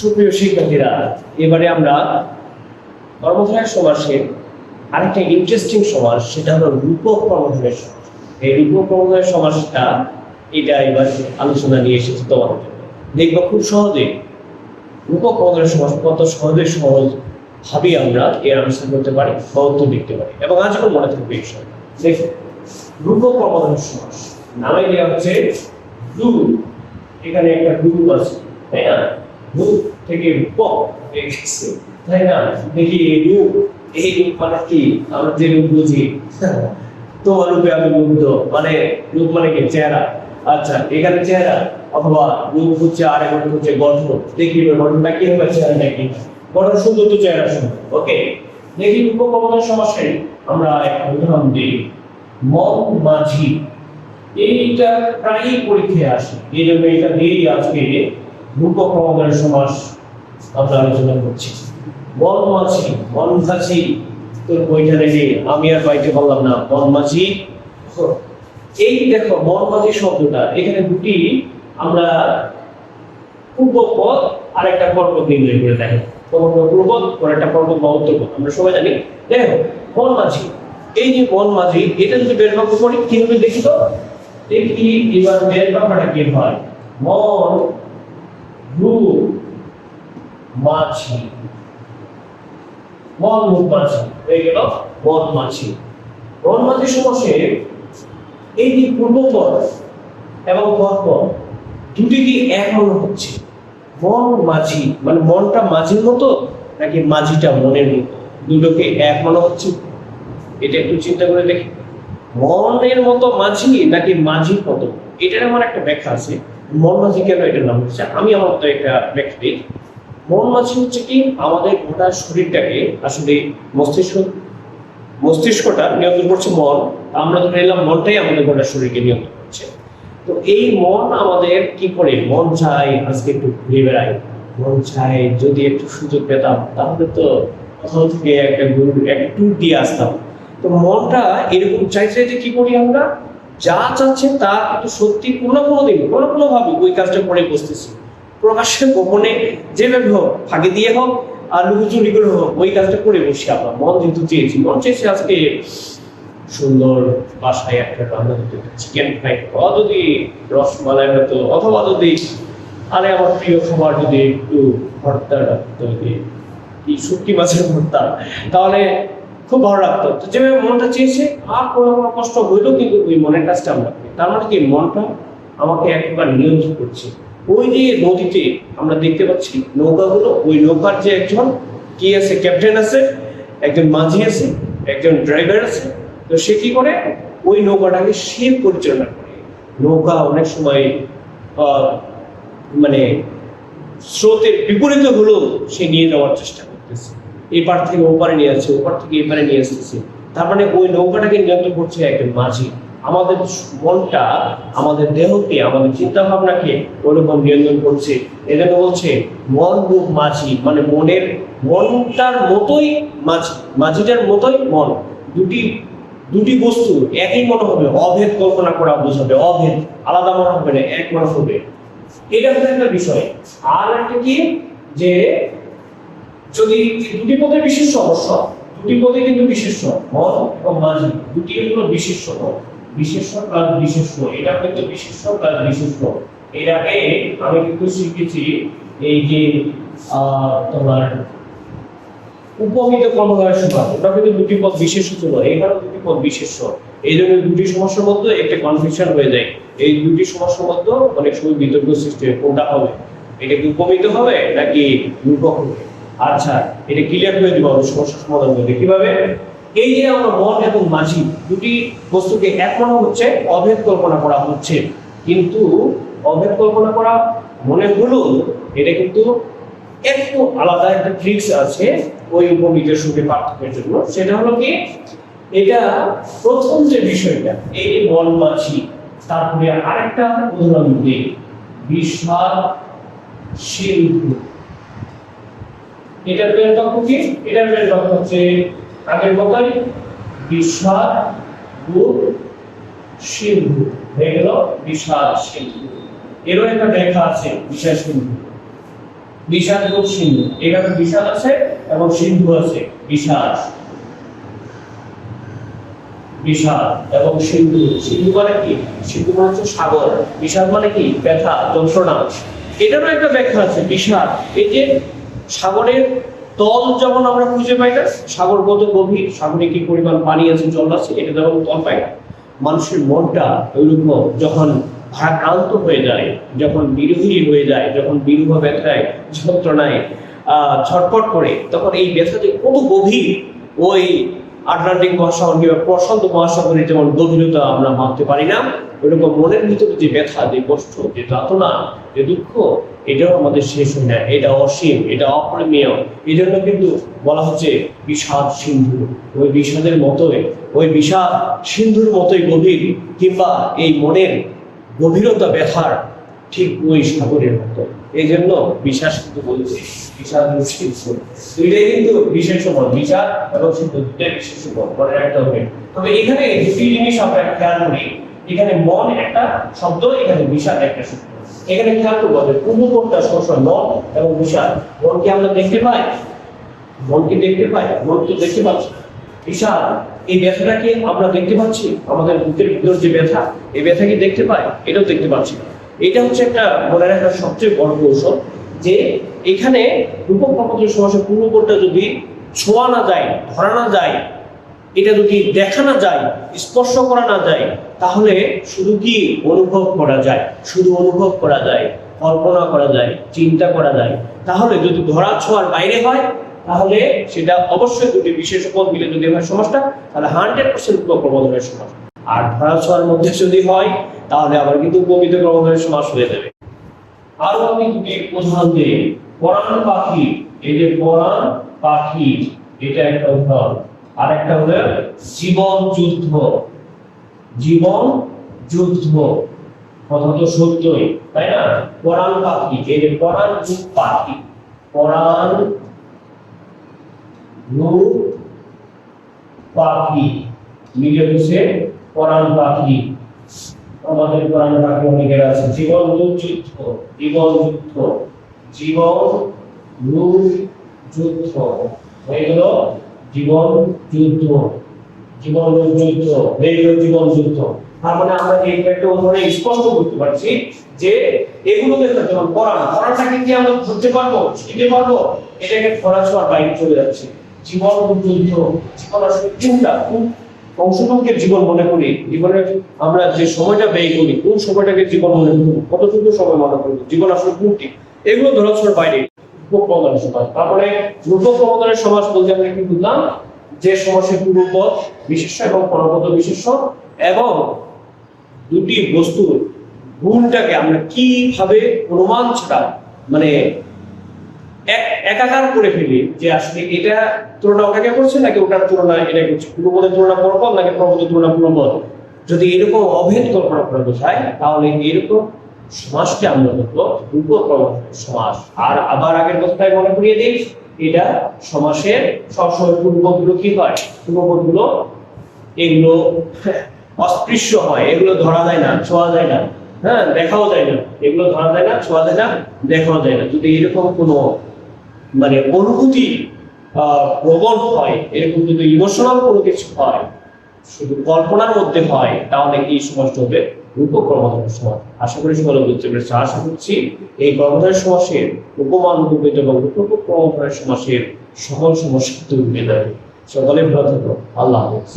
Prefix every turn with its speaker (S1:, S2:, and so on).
S1: সুপ্রিয় শিক্ষার্থীরা, এবারে আমরা কর্মধারয় সমাসের আরেকটা ইন্টারেস্টিং সমাস সেটা হলো রূপক কর্মধারয় সমাস এই রূপক কর্মধারয় সমাসটা এটা এবার আলোচনা নিয়ে এসেছি তোমাদের জন্য। দেখব খুব সহজে রূপক কর্মধারয় সমাস কত সহজে সহজ ভাবে আমরা এর আলোচনা করতে পারি উত্তর লিখতে পারি। এবং আজকেও মনে থাকবে এই বিষয় দেখো, রূপক কর্মধারয় সমাস নামে দেওয়া হচ্ছে রূপ। এখানে একটা রূপ আছে, তাই না? রূপ থেকে রূপক হয়ে গেছে। তাই না? দেখি এই রূপ এই রূপ মানে কি? আমরা যে রূপ বুঝি। তোমার রূপে আমি মুগ্ধ। মানে রূপ মানে কি? চেহারা। আচ্ছা এখানে চেহারা অথবা রূপ হচ্ছে আর এখন হচ্ছে গঠন। দেখি গঠনটা কি হবে, চেহারাটা কি? গঠন সুন্দর তো চেহারা সুন্দর ওকে দেখি রূপকমনের সমস্যায় আমরা একটা উদাহরণ দিই। মন মাঝি। এইটা প্রায়ই পরীক্ষায় আসে। এই জন্য এটা দিয়েই আজকে। রূপক ক্রমদের সমাস আমরা আলোচনা করছি। মন মাছি মন মাছি, তোর বইটা রেখে আমি আর পাইতে পারলাম না। মন মাছি, এই দেখো মাঝি শব্দটা, এখানে দুটি আমরা পূর্ব পদ আর একটা পর্বত নির্ণয় করে দেখো। পূর্ব পূর্বপদ আর একটা পর্বত বা উত্তর পদ আমরা সবাই জানি। দেখো মাঝি এই যে মাঝি এটা যদি বের বাক্য করি কি হবে দেখি তো? দেখি, এবার বের বাক্যটা কি হয়? মন রূপ মাছি। মন, রূপ মাছি। হয়ে গেল মন মাছি। মন মাছি সমস্যে এই যে পূর্বপদ এবং পরপদ দুটি কি এক মনে হচ্ছে? মন মাঝি মানে মনটা মাঝির মতো নাকি মাঝিটা মনের মতো? দুটোকে এক মনে হচ্ছে এটা একটু চিন্তা করে দেখি। মনের মতো মাঝি নাকি মাঝির মতো? এটার আমার একটা ব্যাখ্যা আছে। মন মাঝি কেন এটার নাম হচ্ছে? আমি আমার মতো একটা ব্যাখ্যা দিই মন হচ্ছে কি, আমাদের গোটা শরীরটাকে আসলে মস্তিষ্ক, মস্তিষ্কটা নিয়ন্ত্রণ করছে মন। আমরা ধরে এলাম মনটাই আমাদের গোটা শরীরকে নিয়ন্ত্রণ করছে। তো এই মন আমাদের কি করে? মন চাই আজকে একটু ঘুরে বেড়াই। মন চাই যদি একটু সুযোগ পেতাম, তাহলে তো কোথাও থেকে একটা একটা ট্যুর দিয়ে আসতাম। তো মনটা এরকম চাইছে যে কি করি আমরা? যা চাচ্ছে তা কিন্তু সত্যি কোনো কোনো দিন, কোনো কোনো ভাবে ওই কাজটা করে বসতেছি। প্রকাশ্যে গোপনে যেভাবে হোক, ফাঁকি দিয়ে হোক আর লুকোচুরি করে হোক, ওই কাজটা করে বসি আমরা। মন যেহেতু চেয়েছি, মন চেয়েছি আজকে সুন্দর বাসায় একটা রান্না হতে চিকেন ফ্রাই অথবা যদি রসমালাই হতো অথবা যদি আরে আমার প্রিয় খাবার যদি একটু ভর্তা যদি কি শুটকি মাছের ভর্তা, তাহলে খুব ভালো লাগতো। তো যেভাবে মনটা চেয়েছে, আর কোনো রকম কষ্ট হইলেও কিন্তু ওই মনের কাজটা আমরা। তার মানে কি, মনটা আমাকে একবার নিয়ন্ত্রণ করছে। ওই যে নদীতে আমরা দেখতে পাচ্ছি নৌকাগুলো ওই নৌকার যে একজন কি আছে ক্যাপ্টেন আছে, একজন মাঝি আছে, একজন ড্রাইভার আছে। তো সে কি করে? ওই নৌকাটাকে সে পরিচালনা করে। নৌকা অনেক সময় মানে স্রোতের বিপরীত হলেও সে নিয়ে যাওয়ার চেষ্টা করতেছে। এপার থেকে ওপারে নিয়ে আসছে, ওপার থেকে এপারে নিয়ে আসতেছে। তার মানে ওই নৌকাটাকে নিয়ন্ত্রণ করছে একজন মাঝি। আমাদের মনটা, আমাদের দেহকে, আমাদের চিন্তা ভাবনাকে ওরকম নিয়ন্ত্রণ করছে। এজন্য বলছে, মন রূপ মাঝি মানে মনের, মনটার মতোই মাঝি, মাঝিটার মতোই মন। দুটি দুটি বস্তু একই মনে হবে, অভেদ কল্পনা করা বোঝাবে, অভেদ, আলাদা মনে হবে না, এক মনে হবে। এটা হচ্ছে একটা বিষয়। আর একটা কি? যে যদি দুটি পদের বিশেষ অবশ্য দুটি পদে কিন্তু বিশেষ মন এবং মাঝি, দুটি হলো বিশেষ বিশেষ প্লাস বিশেষ এটা কিন্তু বিশেষ প্লাস বিশেষ এর আগে আমি কিন্তু শিখেছি এই যে তোমার উপমিত কর্মধারয় সমাস ওটা কিন্তু দুটি পদ বিশেষ ছিল, এখানেও দুটি পদ বিশেষ এই জন্য দুটি সমস্যার মধ্যে একটা কনফিউশন হয়ে যায়। এই দুটি সমস্যার মধ্যে অনেক সময় বিতর্ক সৃষ্টি হয়, কোনটা হবে? এটা কি উপমিত হবে নাকি রূপক হবে? আচ্ছা এটা ক্লিয়ার করে দিব, আমি সমস্যার সমাধান করতে কীভাবে? এই যে আমরা মন এবং মাঝি দুটি বস্তুকে এক মনে হচ্ছে, অভেদ কল্পনা করা হচ্ছে। কিন্তু অভেদ কল্পনা করা মনে হলো এটা কিন্তু একটু আলাদা একটা ট্রিক্স আছে ওই উপমিতের সঙ্গে পার্থক্যের জন্য। সেটা হলো কি? এটা প্রথম যে বিষয়টা, এই মন মাছি তারপরে আরেকটা উদাহরণ দিই। বিশাল সিন্ধু এটার বের বাক্য কি? এটার বের বাক্য হচ্ছে আগের মতোই বিশাল গুণ, সিন্ধু। হয়ে গেল বিশাল সিন্ধু। এরও একটা ব্যাখ্যা আছে বিশাল সিন্ধু। বিষাদ রূপ সিন্ধু। এখানে বিষাদ আছে এবং সিন্ধু আছে, বিষাদ। বিষাদ এবং সিন্ধু। সিন্ধু মানে কি? সিন্ধু মানে হচ্ছে সাগর। বিশাল মানে কি? ব্যথা, যন্ত্রণা। এটারও একটা ব্যাখ্যা আছে, বিষাদ। এই যে সাগরের তল যেমন আমরা খুঁজে পাই না, সাগর কত গভীর, সাগরে কি পরিমাণ পানি আছে, জল আছে, এটা যেমন তল পাই না। মানুষের মনটা ওইরকম যখন ভারাক্রান্ত হয়ে যায়, যখন বিরোহী হয়ে যায়, যখন বিরূহ ব্যথায়, যন্ত্রণায়, আহ, ছটফট করে, তখন এই ব্যথা যে কত গভীর, ওই আটলান্টিক মহাসাগর কিংবা প্রশান্ত মহাসাগরের যেমন গভীরতা আমরা মানতে পারি না। ওইরকম মনের ভিতরে যে ব্যথা, যে কষ্ট, যে যাতনা, যে দুঃখ, এটাও আমাদের শেষ হয় না। এটা অসীম, এটা অপরিমেয়। এই জন্য কিন্তু বলা হচ্ছে বিষাদ সিন্ধু। ওই বিষাদের মতোই, ওই বিষাদ সিন্ধুর মতোই গভীর, কিংবা এই মনের গভীরতা ব্যথার ঠিক ওই সাগরের মতো। এই জন্য বিশ্বাস কিন্তু বলছে ও সিন্ধু। দুইটাই কিন্তু বিশেষ সময় বিষাদ এবং সিন্ধু দুইটাই বিশেষ সময় মনে রাখতে হবে। তবে এখানে দুটি জিনিস আমরা খেয়াল করি এখানে মন একটা শব্দ, এখানে বিষাদ একটা শব্দ। এখানে খেয়াল করব যে পূর্বপরটা সবসময় মন এবং বিষাদ। মনকে আমরা দেখতে পাই? মনকে দেখতে পাই? মন তো দেখতে পাচ্ছি। বিষাদ, এই ব্যথাটাকে আমরা দেখতে পাচ্ছি? আমাদের বুকের ভিতর যে ব্যথা, এই ব্যথা কি দেখতে পাই? এটাও দেখতে পাচ্ছি। এটা হচ্ছে একটা মনে রাখার সবচেয়ে বড় কৌশল যে এখানে রূপক প্রপত্রের সমাসের পূর্বপরটা যদি ছোঁয়া না যায়, ধরা না যায়, এটা যদি দেখা না যায়, স্পর্শ করা না যায় তাহলে শুধু কি অনুভব করা যায়? শুধু অনুভব করা যায়, কল্পনা করা যায়, চিন্তা করা যায়। তাহলে যদি ধরা ছোঁয়ার বাইরে হয়, তাহলে সেটা অবশ্যই দুটি বিশেষ পদ মিলে যদি হয় সমাজটা, তাহলে হান্ড্রেড পার্সেন্ট প্রবন্ধনের সমাজ। আর ধরা ছোঁয়ার মধ্যে যদি হয়, তাহলে আবার কিন্তু উপমিত প্রবন্ধনের সমাজ হয়ে যাবে। আরও আমি দুটি উদাহরণ দিই। পরাণ পাখি, এই যে পরাণ পাখি, এটা একটা উদাহরণ। আর একটা হলো জীবন যুদ্ধ। জীবন, যুদ্ধ, কথা তো সত্যই, তাই না? পরাণ এই যে পরাণ রূপ পাখি, পরাণ রূপ পাখি, মিলে হচ্ছে পরাণ পাখি। আমাদের পরাণ পাখি অনেকের আছে। জীবন রূপ যুদ্ধ, জীবন যুদ্ধ, জীবন, রূপ, যুদ্ধ। হয়ে গেল জীবন, যুদ্ধ। জীবন যুদ্ধ গেল জীবন যুদ্ধ। তার মানে আমরা এই স্পষ্ট করতে পারছি যে পড়াটাকে কি আমরা পারব? শিখতে পারব? এটাকে বাইরে চলে যাচ্ছে। জীবন যুদ্ধ, জীবন আসলে অংশটুকুকে জীবন মনে করি? জীবনে আমরা যে সময়টা ব্যয় করি, কোন সময়টাকে জীবন মনে করি? কতটুকু সময় মনে করি? জীবন আসলে কোনটি? এগুলো ধরা ছোঁয়ার বাইরে। রূপক প্রমাণের সমাজ। তারপরে রূপক প্রমাণের সমাজ বলতে আমরা কি বুঝলাম? যে সমাসের পূর্বপদ বিশেষ্য এবং পরপদ বিশেষ্য এবং দুটি বস্তুর গুণটাকে আমরা কীভাবে অনুমান ছাড়া মানে এক, একাকার করে ফেলি যে আসলে এটা তুলনা ওটাকে করছে নাকি ওটার তুলনা এটা করছে? পূর্বপদের তুলনা পরপদ নাকি পরপদের তুলনা পূর্বপদ? যদি এরকম অভেদ কল্পনা করে বোঝায় তাহলে এরকম সমাজকে আমরা বলব রূপক্রম সমাজ আর আবার আগের কথাটাই মনে করিয়ে দিই এটা সমাসের সবসময় পূর্বপদগুলো কি হয়? পূর্বপদগুলো এগুলো অস্পৃশ্য হয়, এগুলো ধরা যায় না, ছোঁয়া যায় না। হ্যাঁ দেখাও যায় না। এগুলো ধরা যায় না, ছোঁয়া যায় না, দেখাও যায় না। যদি এরকম কোনো মানে অনুভূতি প্রবল হয়, এরকম যদি ইমোশনাল কোনো কিছু হয়, শুধু কল্পনার মধ্যে হয়, তাহলে এই সমাজটা হবে রূপ কর্মধারণ সমাস আশা করি সকলে বুঝতে পেরেছে আশা করছি। এই কর্মধারণ সমাসের উপমান উপকৃত এবং রূপক কর্মধারণ সমাসের সকল সমস্যা তুলবে মেলায় সকলে ভালো থাকো। আল্লাহ হাফেজ।